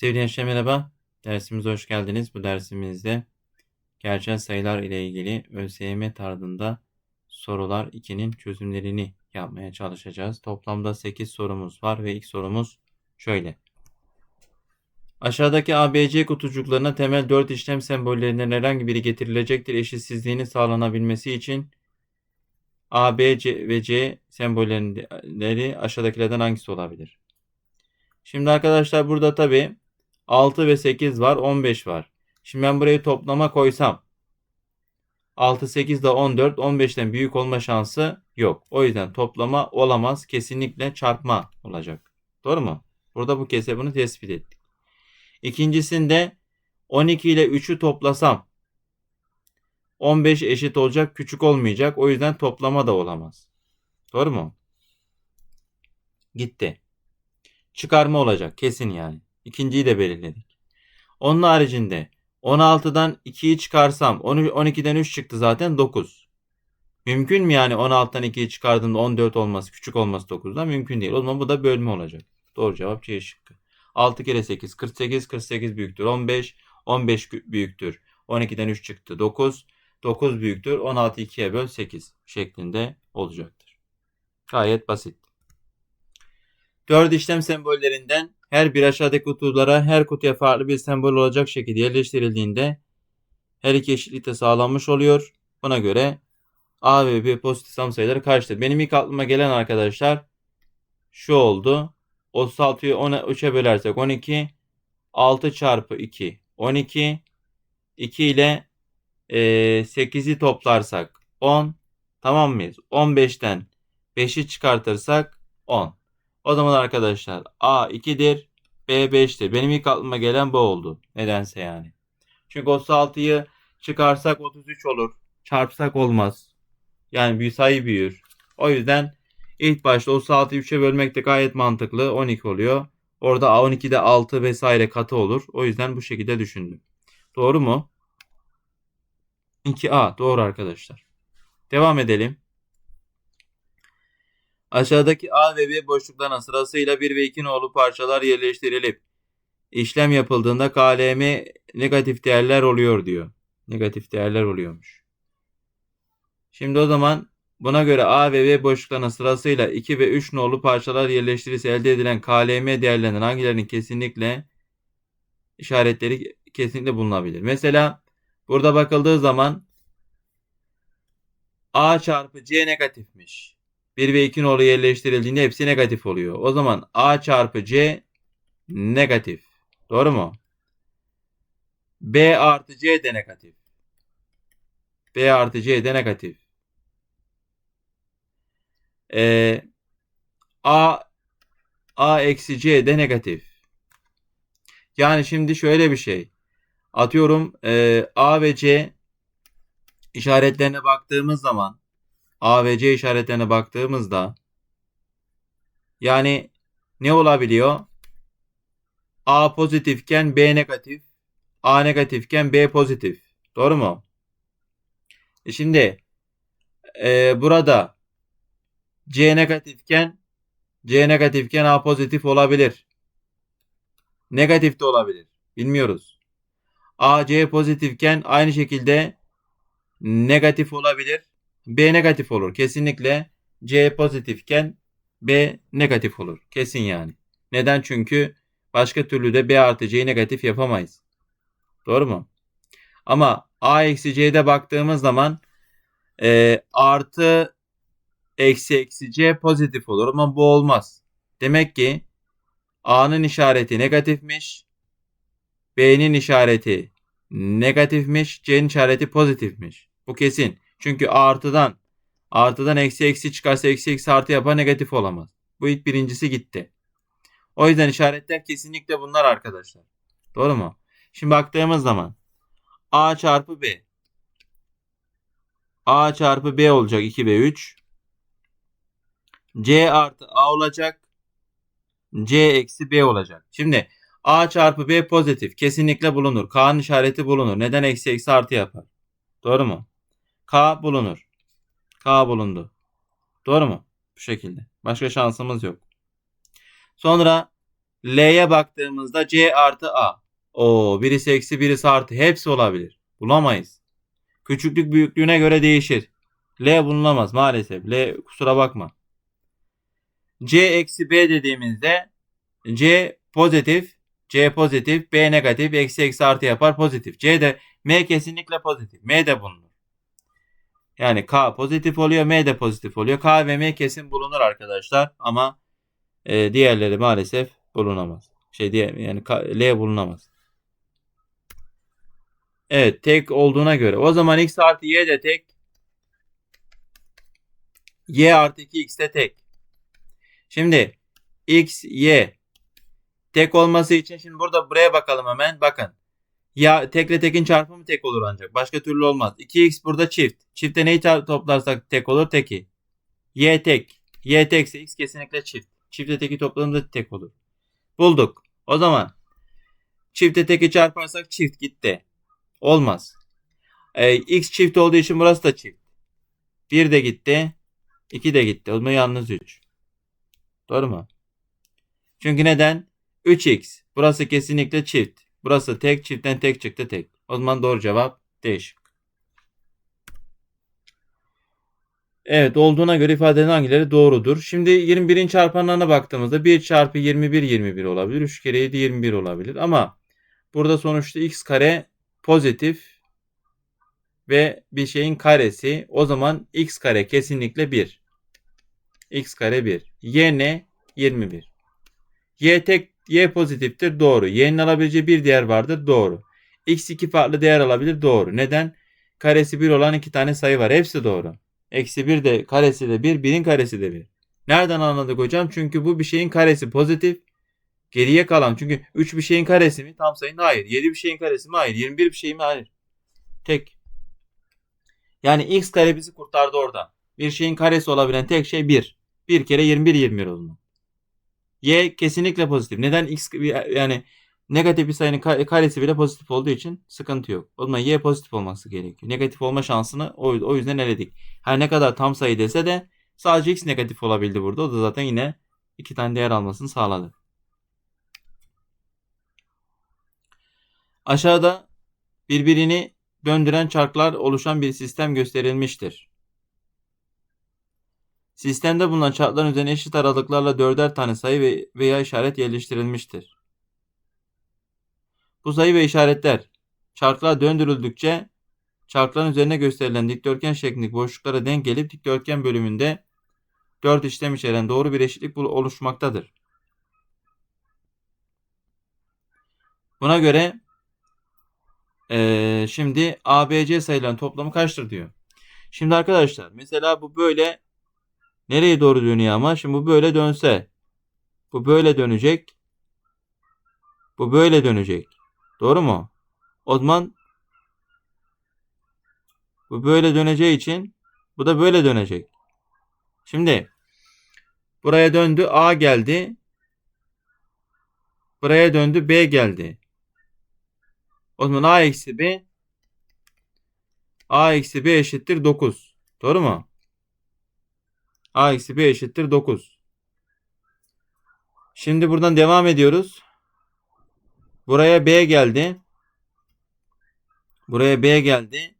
Sevgili gençler merhaba. Dersimize hoş geldiniz. Bu dersimizde gerçel sayılar ile ilgili ÖSYM tarzında sorular 2'nin çözümlerini yapmaya çalışacağız. Toplamda 8 sorumuz var ve ilk sorumuz şöyle. Aşağıdaki ABC kutucuklarına temel 4 işlem sembollerinden herhangi biri getirilecektir. Eşitsizliğinin sağlanabilmesi için A, B, C ve C sembolleri aşağıdakilerden hangisi olabilir? Şimdi arkadaşlar burada tabi 6 ve 8 var 15 var. Şimdi ben burayı toplama koysam 6 8 de 14 15'ten büyük olma şansı yok. O yüzden toplama olamaz. Kesinlikle çarpma olacak. Doğru mu? Burada bu kese bunu tespit ettik. İkincisinde 12 ile 3'ü toplasam 15 eşit olacak küçük olmayacak. O yüzden toplama da olamaz. Doğru mu? Gitti. Çıkarma olacak kesin yani. İkinciyi de belirledik. Onun haricinde 16'dan 2'yi çıkarsam 12'den 3 çıktı zaten 9. Mümkün mü yani 16'dan 2'yi çıkardığımda 14 olması küçük olması 9'dan mümkün değil. O zaman bu da bölme olacak. Doğru cevap C şıkkı. 6 kere 8 48 48 büyüktür 15 15 büyüktür 12'den 3 çıktı 9 9 büyüktür 16 2'ye böl 8 şeklinde olacaktır. Gayet basit. 4 işlem sembollerinden her bir aşağıdaki kutulara her kutuya farklı bir sembol olacak şekilde yerleştirildiğinde her iki eşitlik de sağlanmış oluyor. Buna göre A ve B pozitif tam sayıları kaçtır? Benim ilk aklıma gelen arkadaşlar şu oldu. 36'yı 3'e bölersek 12. 6 çarpı 2 12. 2 ile e, 8'i toplarsak 10. Tamam mıyız? 15'ten 5'i çıkartırsak 10. O zaman arkadaşlar A 2'dir. B 5'tir. Benim ilk aklıma gelen bu oldu. Nedense yani. Çünkü 36'yı çıkarsak 33 olur. Çarpsak olmaz. Yani bir sayı büyür. O yüzden ilk başta 36'yı 3'e bölmek de gayet mantıklı. 12 oluyor. Orada A12'de 6 vesaire katı olur. O yüzden bu şekilde düşündüm. Doğru mu? 2A. Doğru arkadaşlar. Devam edelim. Aşağıdaki A ve B boşluklarına sırasıyla 1 ve 2 nolu parçalar yerleştirilip işlem yapıldığında KLM negatif değerler oluyor diyor. Negatif değerler oluyormuş. Şimdi o zaman buna göre A ve B boşluklarına sırasıyla 2 ve 3 nolu parçalar yerleştirirse elde edilen KLM değerlerinden hangilerinin kesinlikle işaretleri kesinlikle bulunabilir. Mesela burada bakıldığı zaman A çarpı C negatifmiş. 1 ve 2 nolu yerleştirildiğinde hepsi negatif oluyor. O zaman A çarpı C negatif. Doğru mu? B artı C de negatif. B artı C de negatif. Ee, A A eksi C de negatif. Yani şimdi şöyle bir şey. Atıyorum e, A ve C işaretlerine baktığımız zaman A ve C işaretlerine baktığımızda yani ne olabiliyor? A pozitifken B negatif, A negatifken B pozitif. Doğru mu? E şimdi e, burada C negatifken C negatifken A pozitif olabilir. Negatif de olabilir. Bilmiyoruz. A C pozitifken aynı şekilde negatif olabilir. B negatif olur. Kesinlikle C pozitifken B negatif olur. Kesin yani. Neden? Çünkü başka türlü de B artı C'yi negatif yapamayız. Doğru mu? Ama A eksi C'de baktığımız zaman e, artı eksi eksi C pozitif olur ama bu olmaz. Demek ki A'nın işareti negatifmiş. B'nin işareti negatifmiş. C'nin işareti pozitifmiş. Bu kesin. Çünkü artıdan artıdan eksi eksi çıkarsa eksi eksi artı yapar negatif olamaz. Bu ilk birincisi gitti. O yüzden işaretler kesinlikle bunlar arkadaşlar. Doğru mu? Şimdi baktığımız zaman A çarpı B. A çarpı B olacak 2B3. C artı A olacak. C eksi B olacak. Şimdi A çarpı B pozitif. Kesinlikle bulunur. K'nın işareti bulunur. Neden eksi eksi artı yapar? Doğru mu? K bulunur. K bulundu. Doğru mu? Bu şekilde. Başka şansımız yok. Sonra L'ye baktığımızda C artı A. O birisi eksi birisi artı hepsi olabilir. Bulamayız. Küçüklük büyüklüğüne göre değişir. L bulunamaz maalesef. L kusura bakma. C eksi B dediğimizde C pozitif, C pozitif, B negatif, eksi eksi artı yapar pozitif. C de M kesinlikle pozitif. M de bulunur. Yani K pozitif oluyor, M de pozitif oluyor. K ve M kesin bulunur arkadaşlar ama e, diğerleri maalesef bulunamaz. Şey diye yani K, L bulunamaz. Evet tek olduğuna göre. O zaman x artı y de tek. y artı 2x de tek. Şimdi x, y tek olması için şimdi burada buraya bakalım hemen. Bakın. Ya tekle tekin çarpımı tek olur ancak. Başka türlü olmaz. 2x burada çift. Çifte neyi toplarsak tek olur? Teki. Y tek. Y tekse x kesinlikle çift. Çifte teki topladığımızda tek olur. Bulduk. O zaman çifte teki çarparsak çift gitti. Olmaz. Ee, x çift olduğu için burası da çift. 1 de gitti. 2 de gitti. O zaman yalnız 3. Doğru mu? Çünkü neden? 3x. Burası kesinlikle çift. Burası tek çiftten tek çıktı tek. O zaman doğru cevap değişik. Evet olduğuna göre ifadenin hangileri doğrudur? Şimdi 21'in çarpanlarına baktığımızda 1 çarpı 21 21 olabilir. 3 kere 7 21 olabilir. Ama burada sonuçta x kare pozitif ve bir şeyin karesi. O zaman x kare kesinlikle 1. x kare 1. y ne? 21. y tek y pozitiftir. Doğru. y'nin alabileceği bir değer vardır. Doğru. x iki farklı değer alabilir. Doğru. Neden? Karesi 1 olan iki tane sayı var. Hepsi doğru. Eksi 1 de karesi de 1. 1'in karesi de 1. Nereden anladık hocam? Çünkü bu bir şeyin karesi pozitif. Geriye kalan çünkü 3 bir şeyin karesi mi? Tam sayının hayır. 7 bir şeyin karesi mi? Hayır. 21 bir şey mi? Hayır. Tek. Yani x kare bizi kurtardı orada. Bir şeyin karesi olabilen tek şey 1. 1 kere 21 21 o zaman. Y kesinlikle pozitif. Neden x yani negatif bir sayının ka- karesi bile pozitif olduğu için sıkıntı yok. O zaman y pozitif olması gerekiyor. Negatif olma şansını o, o yüzden eledik. Her ne kadar tam sayı dese de sadece x negatif olabildi burada. O da zaten yine iki tane değer almasını sağladı. Aşağıda birbirini döndüren çarklar oluşan bir sistem gösterilmiştir. Sistemde bulunan çarkların üzerine eşit aralıklarla dörder tane sayı ve- veya işaret yerleştirilmiştir. Bu sayı ve işaretler çarklar döndürüldükçe çarkların üzerine gösterilen dikdörtgen şeklindeki boşluklara denk gelip dikdörtgen bölümünde dört işlem içeren doğru bir eşitlik oluşmaktadır. Buna göre eee, şimdi ABC sayıların toplamı kaçtır diyor. Şimdi arkadaşlar mesela bu böyle nereye doğru dönüyor ama şimdi bu böyle dönse bu böyle dönecek bu böyle dönecek. Doğru mu? O zaman bu böyle döneceği için bu da böyle dönecek. Şimdi buraya döndü A geldi. Buraya döndü B geldi. O zaman A eksi B A eksi B eşittir 9. Doğru mu? A eksi B eşittir 9. Şimdi buradan devam ediyoruz. Buraya B geldi. Buraya B geldi.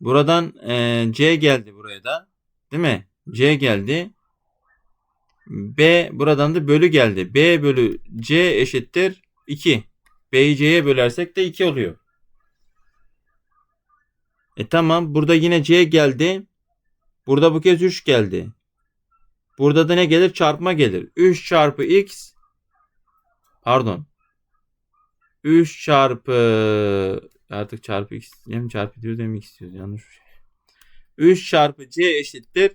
Buradan e, C geldi buraya da. Değil mi? C geldi. B buradan da bölü geldi. B bölü C eşittir 2. B'yi C'ye bölersek de 2 oluyor. E tamam. Burada yine C geldi. Burada bu kez 3 geldi. Burada da ne gelir? Çarpma gelir. 3 çarpı x pardon. 3 çarpı artık çarpı x hem çarpı diyoruz hem x. Yanlış bir şey. 3 çarpı c eşittir.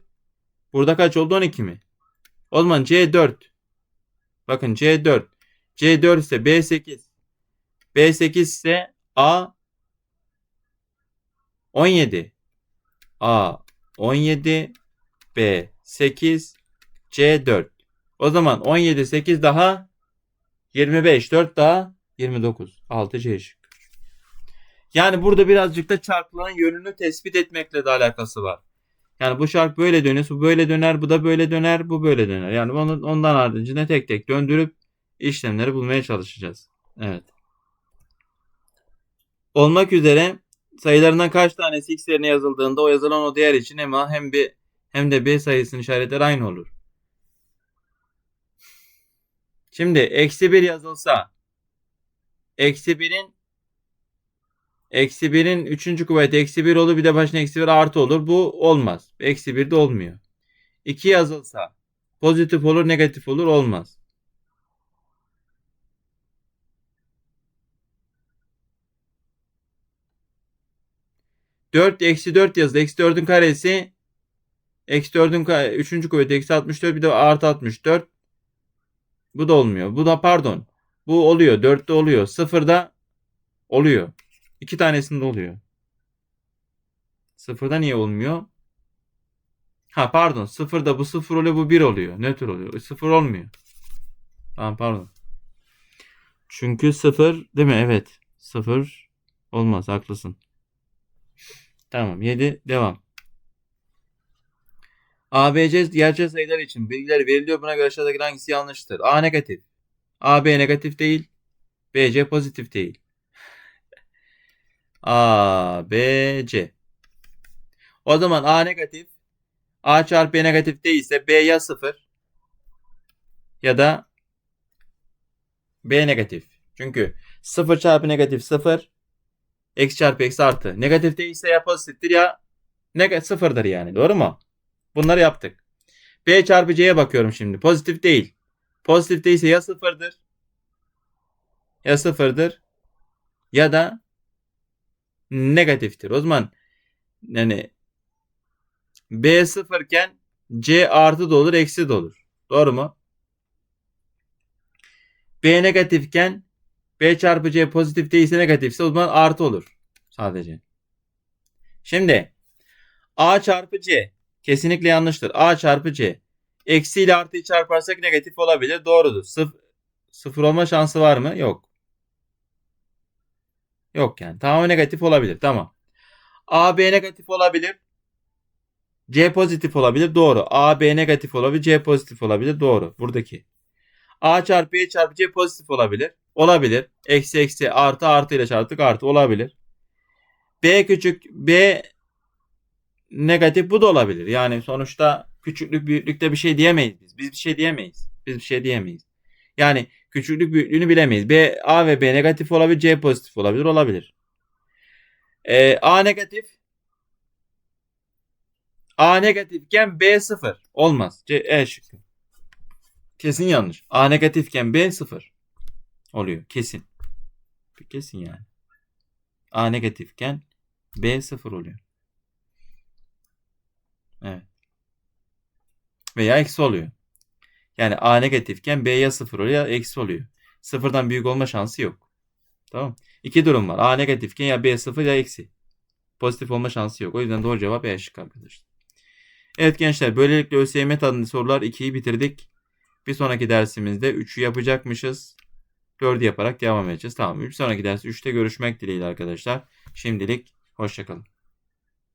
Burada kaç oldu? 12 mi? O zaman c 4. Bakın c 4. c 4 ise b 8. b 8 ise a 17. a 17 b 8 c 4. O zaman 17 8 daha 25 4 daha 29. 6 C şıkkı. Yani burada birazcık da çarkların yönünü tespit etmekle de alakası var. Yani bu şark böyle dönüyor, bu böyle döner, bu da böyle döner, bu böyle döner. Yani onun, ondan haricinde tek tek döndürüp işlemleri bulmaya çalışacağız. Evet. Olmak üzere sayılarından kaç tanesi x yerine yazıldığında o yazılan o değer için hem a hem b hem de b sayısının işaretleri aynı olur. Şimdi eksi 1 yazılsa eksi 1'in eksi 1'in 3. kuvveti eksi 1 olur bir de başına eksi 1 artı olur. Bu olmaz. Eksi 1 de olmuyor. 2 yazılsa pozitif olur negatif olur olmaz. Dört eksi 4 yazdı. Eksi 4'ün karesi eksi 4'ün kare, 3. kuvveti eksi 64 bir de artı 64. Bu da olmuyor. Bu da pardon. Bu oluyor. 4'te oluyor. 0'da oluyor. İki tanesinde oluyor. Sıfırda niye olmuyor? Ha pardon. Sıfırda bu sıfır oluyor bu bir oluyor. Nötr oluyor. Sıfır olmuyor. Tamam pardon. Çünkü sıfır değil mi? Evet. Sıfır olmaz. Haklısın. Tamam. 7 devam. ABC gerçek sayılar için bilgiler veriliyor. Buna göre aşağıdaki hangisi yanlıştır? A negatif. AB negatif değil. BC pozitif değil. A, B, C. O zaman A negatif. A çarpı B negatif değilse B ya 0 ya da B negatif. Çünkü 0 çarpı negatif 0 eksi çarpı eksi artı. Negatif değilse ya pozitiftir ya negatif sıfırdır yani. Doğru mu? Bunları yaptık. B çarpı C'ye bakıyorum şimdi. Pozitif değil. Pozitif değilse ya sıfırdır ya sıfırdır ya da negatiftir. O zaman yani B sıfırken C artı da olur eksi de olur. Doğru mu? B negatifken B çarpı C pozitif değilse negatifse o zaman artı olur. Sadece. Şimdi A çarpı C kesinlikle yanlıştır. A çarpı C eksi ile artıyı çarparsak negatif olabilir. Doğrudur. Sıf sıfır olma şansı var mı? Yok. Yok yani. Tamamen negatif olabilir. Tamam. A, B negatif olabilir. C pozitif olabilir. Doğru. A, B negatif olabilir. C pozitif olabilir. Doğru. Buradaki. A çarpı B çarpı C pozitif olabilir. Olabilir. Eksi eksi artı artı ile çarptık artı olabilir. B küçük B negatif bu da olabilir. Yani sonuçta küçüklük büyüklükte bir şey diyemeyiz biz. Biz bir şey diyemeyiz. Biz bir şey diyemeyiz. Yani küçüklük büyüklüğünü bilemeyiz. B A ve B negatif olabilir, C pozitif olabilir, olabilir. Ee, A negatif A negatifken B sıfır olmaz. C E şıkkı. Kesin yanlış. A negatifken B sıfır oluyor. Kesin. Kesin yani. A negatifken B sıfır oluyor. Evet. Veya eksi oluyor. Yani A negatifken B ya sıfır oluyor ya eksi oluyor. Sıfırdan büyük olma şansı yok. Tamam. İki durum var. A negatifken ya B sıfır ya eksi. Pozitif olma şansı yok. O yüzden doğru cevap E şıkkı arkadaşlar. Evet gençler böylelikle ÖSYM tadında sorular 2'yi bitirdik. Bir sonraki dersimizde 3'ü yapacakmışız. 4'ü yaparak devam edeceğiz. Tamam. Bir sonraki ders 3'te görüşmek dileğiyle arkadaşlar. Şimdilik hoşçakalın.